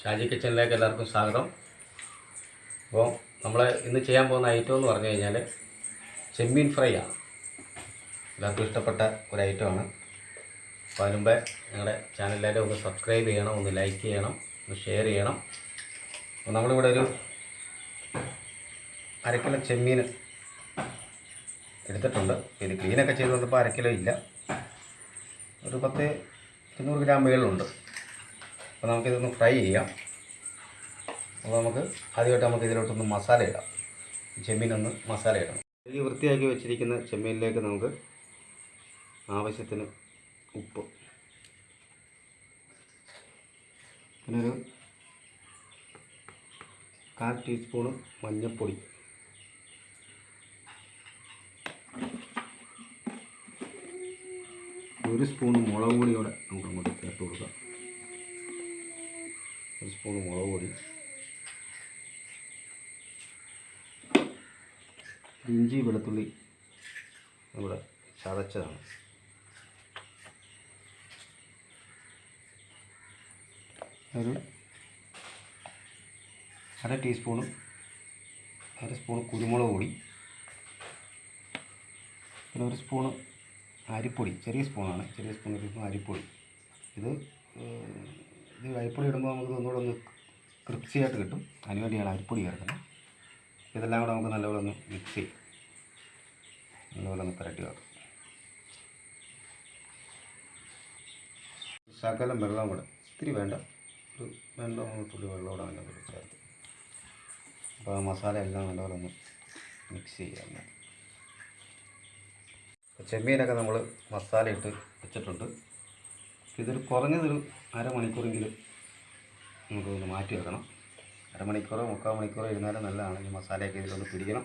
ഷാജി കിച്ചണിലേക്ക് എല്ലാവർക്കും സ്വാഗതം. അപ്പോൾ നമ്മൾ ഇന്ന് ചെയ്യാൻ പോകുന്ന ഐറ്റം എന്ന് പറഞ്ഞു കഴിഞ്ഞാൽ ചെമ്മീൻ ഫ്രൈ ആണ്. എല്ലാവർക്കും ഇഷ്ടപ്പെട്ട ഒരു ഐറ്റമാണ് അപ്പോൾ അതിന് മുമ്പേ ഞങ്ങളുടെ ചാനലിലേക്ക് ഒന്ന് സബ്സ്ക്രൈബ് ചെയ്യണം ഒന്ന് ലൈക്ക് ചെയ്യണം ഒന്ന് ഷെയർ ചെയ്യണം. അപ്പോൾ നമ്മളിവിടെ ഒരു അരക്കിലോ ചെമ്മീൻ എടുത്തിട്ടുണ്ട്. ഇത് ക്ലീനൊക്കെ ചെയ്ത് വന്നപ്പോൾ അരക്കിലോ ഇല്ല. ഒരു പത്ത് ഇരുന്നൂറ് ഗ്രാം മുകളിലുണ്ട് അപ്പോൾ നമുക്കിതൊന്ന് ഫ്രൈ ചെയ്യാം. അപ്പോൾ നമുക്ക് ആദ്യമായിട്ട് നമുക്ക് ഇതിലോട്ടൊന്ന് മസാല ഇടാം. ചെമ്മീനൊന്ന് മസാല ഇടണം. ഈ വൃത്തിയാക്കി വെച്ചിരിക്കുന്ന ചെമ്മീനിലേക്ക് നമുക്ക് ആവശ്യത്തിന് ഉപ്പ്. പിന്നെ ഒരു കാൽ ടീസ്പൂണ് മഞ്ഞൾപ്പൊടി. ഒരു സ്പൂൺ മുളക് പൊടിയോടെ നമുക്ക് അങ്ങോട്ട് ചേർത്ത് കൊടുക്കാം. ഒരു സ്പൂൺ മുളക് പൊടി ഇഞ്ചി വെളുത്തുള്ളി നമ്മുടെ ചതച്ചതാണ്. ഒരു അര ടീസ്പൂണും അര സ്പൂൺ കുരുമുളക് പൊടി. പിന്നെ ഒരു സ്പൂണ് അരിപ്പൊടി ചെറിയ സ്പൂണാണ്. ചെറിയ സ്പൂൺ ഒരു അരിപ്പൊടി. ഇത് ഇത് അരിപ്പൊടി ഇടുമ്പോൾ നമുക്ക് ഒന്നുകൂടെ ഒന്ന് ക്രിപ്സിയായിട്ട് കിട്ടും. അതിന് വേണ്ടിയാണ് അരിപ്പൊടി ചേർക്കുന്നത്. ഇതെല്ലാം കൂടെ നമുക്ക് നല്ലപോലെ ഒന്ന് മിക്സ് ചെയ്യും. നല്ലപോലെ ഒന്ന് പുരട്ടി വെക്കാം ശകലം വെള്ളം കൂടെ ഇത്തിരി വേണ്ട. ഒരു രണ്ടോ മൂന്ന് തുള്ളി വെള്ളം കൂടെ കൂടെ ചേർത്ത്. അപ്പോൾ ആ മസാല എല്ലാം നല്ലപോലെ ഒന്ന് മിക്സ് ചെയ്യാം ചെമ്മീനൊക്കെ നമ്മൾ മസാല ഇട്ട് വെച്ചിട്ടുണ്ട്. ഇതൊരു കുറഞ്ഞതൊരു അരമണിക്കൂറെങ്കിലും നമുക്ക് ഒന്ന് മാറ്റി വെക്കണം. അരമണിക്കൂറോ മുക്കാൽ മണിക്കൂറോ ഇരുന്നാലും നല്ലതാണ്. ഈ മസാലയൊക്കെ ഇതിലൊന്ന് പിടിക്കണം.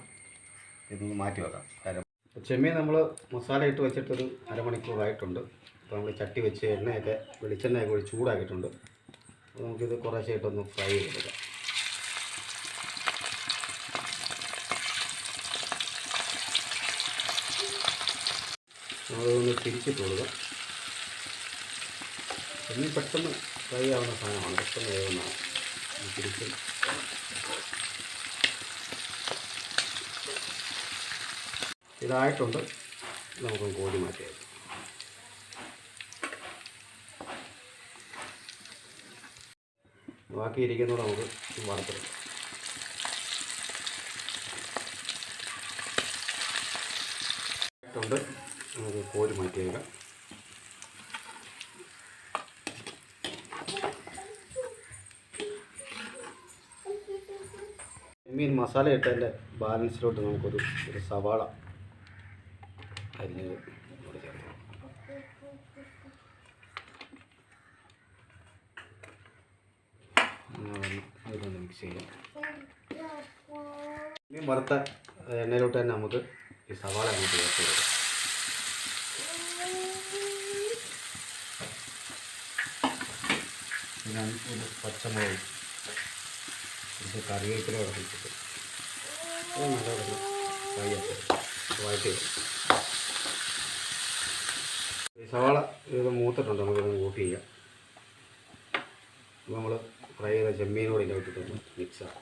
ഇതൊന്ന് മാറ്റി വെക്കാം. അര ചെമ്മീൻ നമ്മൾ മസാല ഇട്ട് വെച്ചിട്ടൊരു അരമണിക്കൂറായിട്ടുണ്ട്. അപ്പോൾ നമ്മൾ ചട്ടി വെച്ച് എണ്ണയൊക്കെ വെളിച്ചെണ്ണയൊക്കെ ഒഴിച്ച് ചൂടാക്കിയിട്ടുണ്ട്. അപ്പോൾ നമുക്കിത് കുറേശ്ശായിട്ടൊന്ന് ഫ്രൈ ചെയ്തെടുക്കാം. നമ്മളൊന്ന് തിരിച്ചിട്ട് കൊടുക്കുക ചെമ്മീൻ പെട്ടെന്ന് ഫ്രൈ ആവുന്ന സാധനമാണ്. പെട്ടെന്ന് വേവുന്നതാണ് തിരിച്ച്. ഇതായിട്ടുണ്ട്. നമുക്ക് കോരി മാറ്റിയത് ബാക്കി ഇരിക്കുന്നത് നമുക്ക് വറുത്തെടുക്കാം. ഉണ്ട് നമുക്ക് കോരി മാറ്റിയേക്കാം. മീൻ മസാല ഇട്ടതിന്റെ ബാലൻസിലോട്ട് നമുക്കൊരു ഒരു സവാള അരിഞ്ഞത് കൂടെ മിക്സ് ചെയ്യാം. മീൻ വറുത്ത എണ്ണയിലോട്ട് തന്നെ നമുക്ക് ഈ സവാള അങ്ങോട്ട് ചേർത്ത് കൊടുക്കാം. ഒരു പച്ചമുളക്. ഇത് കറിവേപ്പില ഇറക്കിച്ചിട്ട് ഇത് ഫ്രൈ ആക്കി വഴറ്റി ഈ സവാള ഇത് മൂത്തിട്ടുണ്ട്. നമുക്കിത് കൂട്ടി ചെയ്യാം. നമ്മൾ ഫ്രൈ ചെയ്ത ചെമ്മീനോട് ഇതിലോട്ടിട്ടൊന്ന് മിക്സ് ആക്കാം.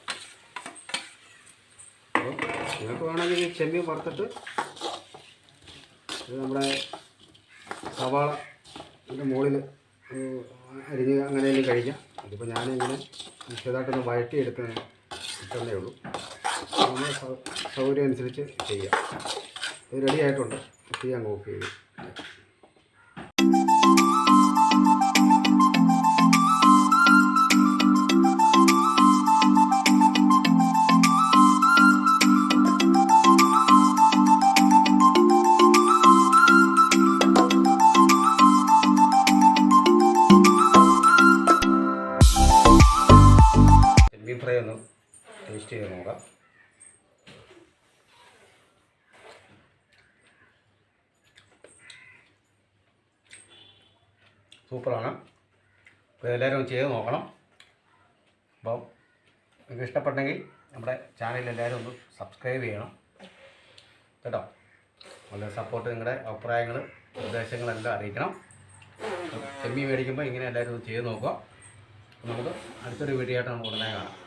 അപ്പോൾ നിങ്ങൾക്ക് വേണമെങ്കിൽ ഈ ചെമ്മീൻ വറുത്തിട്ട് ഇത് നമ്മുടെ സവാള ഇതിന്റെ മുകളിൽ അരിഞ്ഞ് അങ്ങനെയെങ്കിലും കഴിക്കാം. ഇതിപ്പോൾ ഞാനിങ്ങനെ ചെറുതായിട്ടൊന്ന് വഴറ്റി എടുക്കുന്നതിന് കിട്ടുന്നേ ഉള്ളൂ. നമ്മൾ സൗകര്യം അനുസരിച്ച് ചെയ്യാം. ഇത് റെഡി ആയിട്ടുണ്ട്. അങ്ങ് ഓഫ് ചെയ്തു. സൂപ്പറാണ്. അപ്പോൾ എല്ലാവരും ചെയ്ത് നോക്കണം. അപ്പം നിങ്ങൾക്ക് ഇഷ്ടപ്പെട്ടെങ്കിൽ നമ്മുടെ ചാനൽ എല്ലാവരും ഒന്ന് സബ്സ്ക്രൈബ് ചെയ്യണം. കേട്ടോ? നല്ല സപ്പോർട്ട് നിങ്ങളുടെ അഭിപ്രായങ്ങൾ നിർദ്ദേശങ്ങളെല്ലാം അറിയിക്കണം. ചെമ്മീൻ മേടിക്കുമ്പോൾ ഇങ്ങനെ എല്ലാവരും ഒന്ന് ചെയ്ത് നോക്കുക. നമുക്ക് അടുത്തൊരു വീഡിയോ ആയിട്ട് നമുക്ക് ഉടനെ കാണാം.